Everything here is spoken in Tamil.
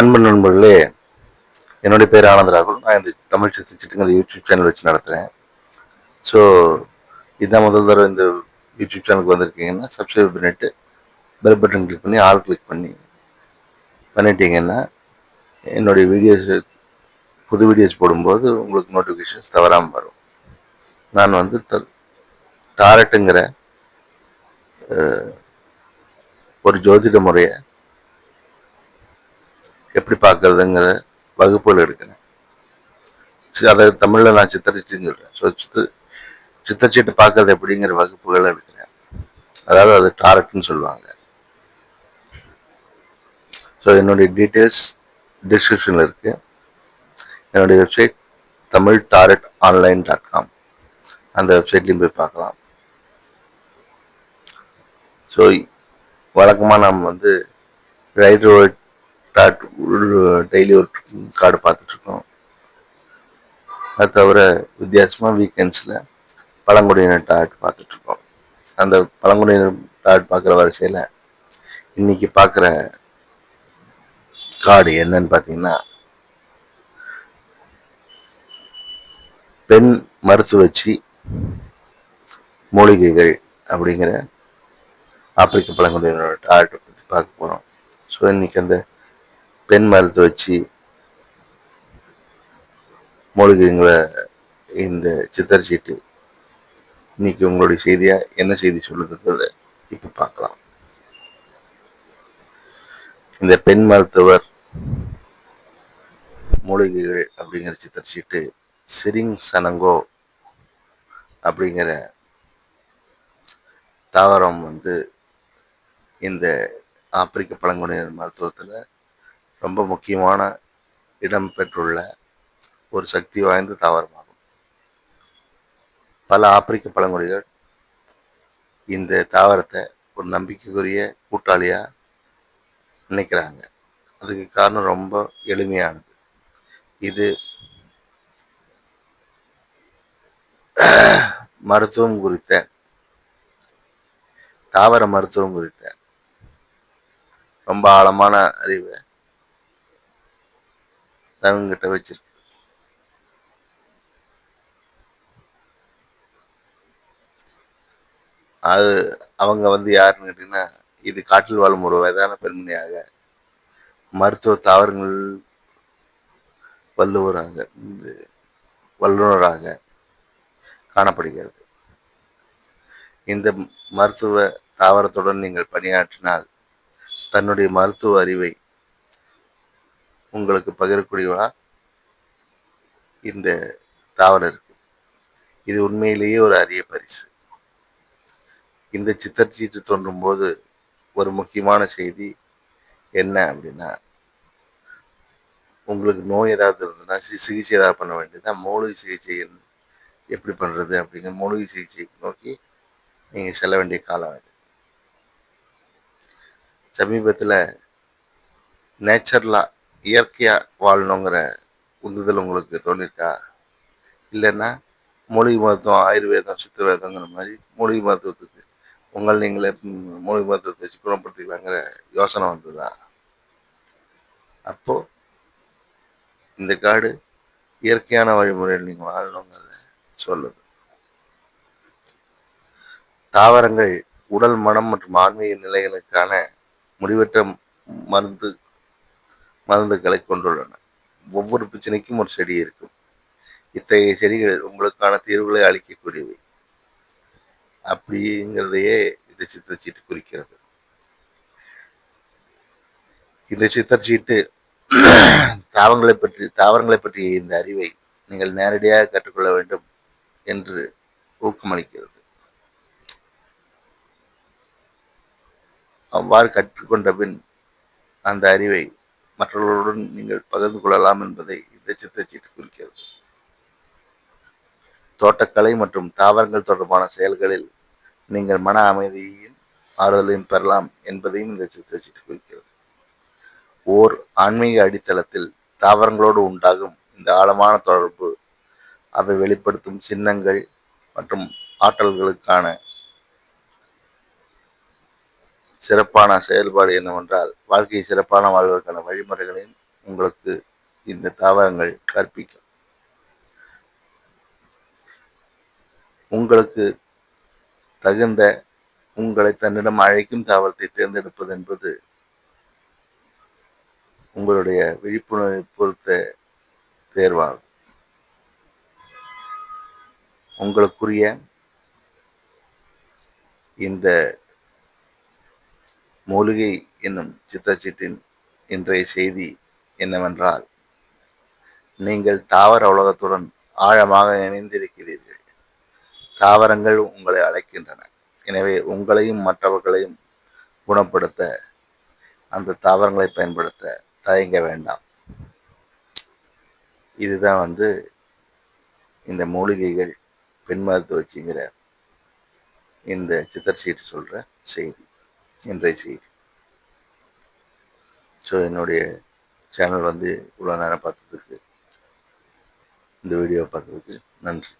அன்பு நண்பர்களே என்னுடைய பேர் ஆனந்த் ராகுல். நான் இந்த தமிழ் சித்து சிட்டுங்கிற யூடியூப் சேனல் வச்சு நடத்துகிறேன் ஸோ இதுதான் முதல் தடவை இந்த யூடியூப் சேனலுக்கு வந்திருக்கீங்கன்னா சப்ஸ்கிரைப் பண்ணிவிட்டு பெல் பட்டன் கிளிக் பண்ணி ஆல் கிளிக் பண்ணி பண்ணிட்டீங்கன்னா என்னுடைய வீடியோஸ் புது வீடியோஸ் போடும்போது உங்களுக்கு நோட்டிஃபிகேஷன்ஸ் தவறாமல் வரும். நான் வந்து த டாரட்டுங்கிற ஒரு ஜோதிட முறையை எப்படி பார்க்கறதுங்கிற வகுப்புகள் எடுக்கிறேன். அதை தமிழில் நான் சித்தரிச்சுன்னு சொல்கிறேன் ஸோ சித்து சித்தச்சீட்டு பார்க்கறது எப்படிங்கிற வகுப்புகள் எடுக்கிறேன். அதாவது அது டாரட்னு சொல்லுவாங்க. ஸோ என்னுடைய டீட்டெயில்ஸ் டிஸ்கிரிப்ஷனில் இருக்குது என்னுடைய website Tamil tarot online dot com. அந்த வெப்சைட்லேயும் போய் பார்க்கலாம். ஸோ வழக்கமாக நாம் வந்து ரைட் ரோட் கார்டு டெய்லி ஒரு கார்டு பார்த்துட்ருக்கோம். அது தவிர வித்தியாசமாக வீக்கெண்ட்ஸில் பழங்குடியினர் டாட் பார்த்துட்ருக்கோம். அந்த பழங்குடியினர் டாட் பார்க்குற வரிசையில் இன்னைக்கு பார்க்குற கார்டு என்னன்னு பார்த்தீங்கன்னா பெண் மருத்துவச்சி மூலிகைகள் அப்படிங்கிற ஆப்பிரிக்க பழங்குடியினரோட டாட்டை பற்றி பார்க்க போகிறோம் ஸோ இன்னைக்கு அந்த பெண் மருத்துவச்சி மூலிகைங்களை இந்த சித்தர் சீட்டு. இன்னைக்கு உங்களுடைய செய்தியாக என்ன செய்தி சொல்லுதுன்றத இப்போ பார்க்கலாம். இந்த பெண் மருத்துவர் மூலிகைகள் அப்படிங்கிற சித்தர் சீட்டு சிரிங் சனங்கோ அப்படிங்கிற தாவரம் வந்து இந்த ஆப்பிரிக்க பழங்குடியினர் மருத்துவத்தில் ரொம்ப முக்கியமான இடம் பெற்றுள்ள ஒரு சக்தி வாய்ந்த தாவரமாகும். பல ஆப்பிரிக்க பழங்குடிகள் இந்த தாவரத்தை ஒரு நம்பிக்கைக்குரிய கூட்டாளியாக நினைக்கிறாங்க. அதுக்கு காரணம் ரொம்ப எளிமையானது. இது மருத்துவம் குறித்த தாவர மருத்துவம் குறித்த ரொம்ப ஆழமான அறிவை தங்கிட்ட வச்சிருக்கு. அது அவங்க வந்து யாருன்னு கேட்டிங்கன்னா இது காட்டில் வாழும் ஒரு வயதான பெண்மணியாக மருத்துவ தாவரங்கள் வல்லுவராக இது வல்லுநராக காணப்படுகிறது. இந்த மருத்துவ தாவரத்துடன் நீங்கள் பணியாற்றினால் தன்னுடைய மருத்துவ அறிவை உங்களுக்கு பகிரக்கூடியவா இந்த தாவரம் இருக்கு. இது உண்மையிலேயே ஒரு அரிய பரிசு. இந்த சித்தர்ச்சீட்டு தோன்றும் போது ஒரு முக்கியமான செய்தி என்ன அப்படின்னா உங்களுக்கு நோய் ஏதாவது இருந்ததுன்னா சிகிச்சை ஏதாவது பண்ண வேண்டியதுன்னா மூலிகை சிகிச்சை எப்படி பண்ணுறது அப்படிங்கிற மூலிகை சிகிச்சை நோக்கி நீங்கள் செல்ல வேண்டிய காலம் அது. சமீபத்தில் நேச்சுரலாக இயற்கையாக வாழணுங்கிற உந்துதல் உங்களுக்கு தோணிருக்கா? இல்லைன்னா மூலிகை மருத்துவம் ஆயுர்வேதம் சித்த வேதங்கிற மாதிரி மூலிகை மருத்துவத்துக்கு உங்கள் நீங்களே மூலிகை மருத்துவத்தை வச்சு குணப்படுத்திக்கலாங்கிற யோசனை வந்ததா? அப்போ இந்த காடு இயற்கையான வழிமுறையில் நீங்கள் வாழணுங்கிறத சொல்லுது தாவரங்கள் உடல் மனம் மற்றும் ஆன்மீக நிலைகளுக்கான முடிவற்ற மருந்து மருந்துகளை கொண்டுள்ளன. ஒவ்வொரு பிரச்சனைக்கும் ஒரு செடி இருக்கும். இத்தகைய செடிகள் உங்களுக்கான தீர்வுகளை அளிக்கக்கூடியவை. அப்படிங்கிறதையே இந்த சித்தச்சீட்டு குறிக்கிறது. இந்த சித்தச்சீட்டு தாவரங்களை பற்றி தாவரங்களை பற்றிய இந்த அறிவை நீங்கள் நேரடியாக கற்றுக்கொள்ள வேண்டும் என்று ஊக்கமளிக்கிறது. அவ்வாறு கற்றுக்கொண்ட பின் அந்த அறிவை மற்றவர்களுடன் நீங்கள் பகிர்ந்து கொள்ளலாம் என்பதை இந்த சித்தச்சீட்டு குறிக்கிறது. தோட்டக்கலை மற்றும் தாவரங்கள் தொடர்பான செயல்களில் நீங்கள் மன அமைதியையும் ஆறுதலையும் பெறலாம் என்பதையும் இந்த சித்தச்சீட்டு குறிக்கிறது. ஓர் ஆன்மீக அடித்தளத்தில் தாவரங்களோடு உண்டாகும் இந்த ஆழமான தொடர்பு அவை வெளிப்படுத்தும் சின்னங்கள் மற்றும் ஆற்றல்களுக்கான சிறப்பான செயல்பாடு என்னவென்றால் வாழ்க்கையை சிறப்பான வாழ்வதற்கான வழிமுறைகளையும் உங்களுக்கு இந்த தாவரங்கள் கற்பிக்கும். உங்களுக்கு தகுந்த உங்களை தன்னிடம் அழைக்கும் தாவரத்தை தேர்ந்தெடுப்பது என்பது உங்களுடைய விழிப்புணர்வை பொறுத்த தேர்வாகும். உங்களுக்குரிய இந்த மூலிகை என்னும் சித்தச்சீட்டின் இன்றைய செய்தி என்னவென்றால் நீங்கள் தாவர உலகத்துடன் ஆழமாக இணைந்திருக்கிறீர்கள். தாவரங்கள் உங்களை அழைக்கின்றன. எனவே உங்களையும் மற்றவர்களையும் குணப்படுத்த அந்த தாவரங்களை பயன்படுத்த தயங்க வேண்டாம். இதுதான் வந்து இந்த மூலிகைகள் பெண் மருத்துவச்சிங்கிற இந்த சித்தர் சீட்டு சொல்கிற செய்தி. இன்றைய செய்தி. ஸோ என்னுடைய சேனல் வந்து இவ்வளோ நேரம் பார்த்ததுக்கு இந்த வீடியோ பார்த்ததுக்கு நன்றி.